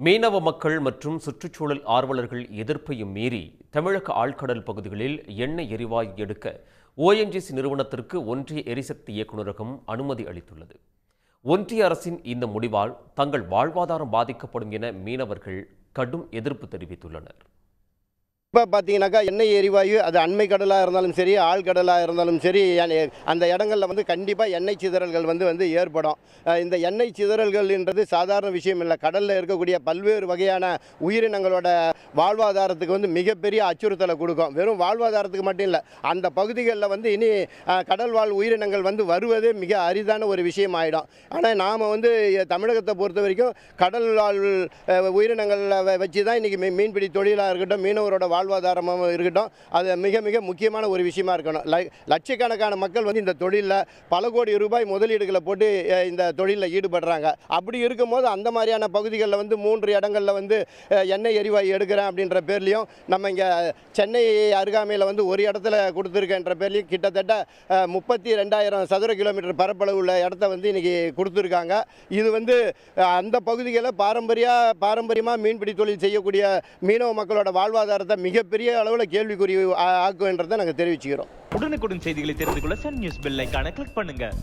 மீனவ மக்கள் மற்றும் சுற்றுச்சூழல் ஆர்வலர்கள் எதிர்ப்பையும் மீறி தமிழக ஆழ்கடல் பகுதிகளில் எண்ணெய் எரிவாயு எடுக்க ஓஎன்ஜிசி நிறுவனத்திற்கு ஒன்றிய எரிசக்தி இயக்குநரகம் அனுமதி அளித்துள்ளது. ஒன்றிய அரசின் இந்த முடிவால் தங்கள் வாழ்வாதாரம் பாதிக்கப்படும் என மீனவர்கள் கடும் எதிர்ப்பு தெரிவித்துள்ளனர். இப்போ பார்த்தீங்கன்னாக்கா எண்ணெய் எரிவாயு அது அண்மை கடலாக இருந்தாலும் சரி ஆழ்கடலாக இருந்தாலும் சரி அந்த இடங்களில் வந்து கண்டிப்பாக எண்ணெய் சிதறல்கள் வந்து வந்து ஏற்படும். இந்த எண்ணெய் சிதறல்கள்ன்றது சாதாரண விஷயம் இல்லை. கடலில் இருக்கக்கூடிய பல்வேறு வகையான உயிரினங்களோட வாழ்வாதாரத்துக்கு வந்து மிகப்பெரிய அச்சுறுத்தலை கொடுக்கும். வெறும் வாழ்வாதாரத்துக்கு மட்டும் இல்லை அந்த பகுதிகளில் வந்து இனி கடல் வாழ் உயிரினங்கள் வந்து வருவதே மிக அரிதான ஒரு விஷயம் ஆகிடும் ஆனால் நாம் வந்து தமிழகத்தை பொறுத்த வரைக்கும் கடல் வாழ் உயிரினங்களை வச்சு தான் இன்றைக்கி மீன்பிடி தொழிலாக இருக்கட்டும் மீனவரோட வாழ்வாதாரமாக இருக்கட்டும். அது மிக மிக முக்கியமான ஒரு விஷயமா இருக்கணும். ல- லட்சக்கணக்கான மக்கள் வந்து இந்த தொழிலில் பல கோடி ரூபாய் முதலீடுகளை போட்டு இந்த தொழிலில் ஈடுபடுறாங்க. அப்படி இருக்கும்போது அந்த மாதிரியான பகுதிகளில் வந்து மூன்று இடங்களில் வந்து எண்ணெய் எரிவாயு எடுக்கிறேன் அப்படின்ற பேர்லையும் நம்ம இங்கே சென்னை அருகாமையில் வந்து ஒரு இடத்துல கொடுத்துருக்கேன்ற பேர்லையும் கிட்டத்தட்ட முப்பத்தி ரெண்டாயிரம் சதுர கிலோமீட்டர் பரப்பளவு உள்ள இடத்த வந்து இன்றைக்கி கொடுத்துருக்காங்க. இது வந்து அந்த பகுதிகளில் பாரம்பரிய பாரம்பரியமாக மீன்பிடி தொழில் செய்யக்கூடிய மீனவ மக்களோட வாழ்வாதாரத்தை மிக மிகப்பெரிய அளவில் கேள்விக்குறி ஆ- நாங்கள் தெரிவிச்சுக்கிறோம். உடனுக்குடன் செய்திகளை தெரிந்து கொள்ள சன் நியூஸ் பெல் ஐகானை கிளிக் பண்ணுங்கள்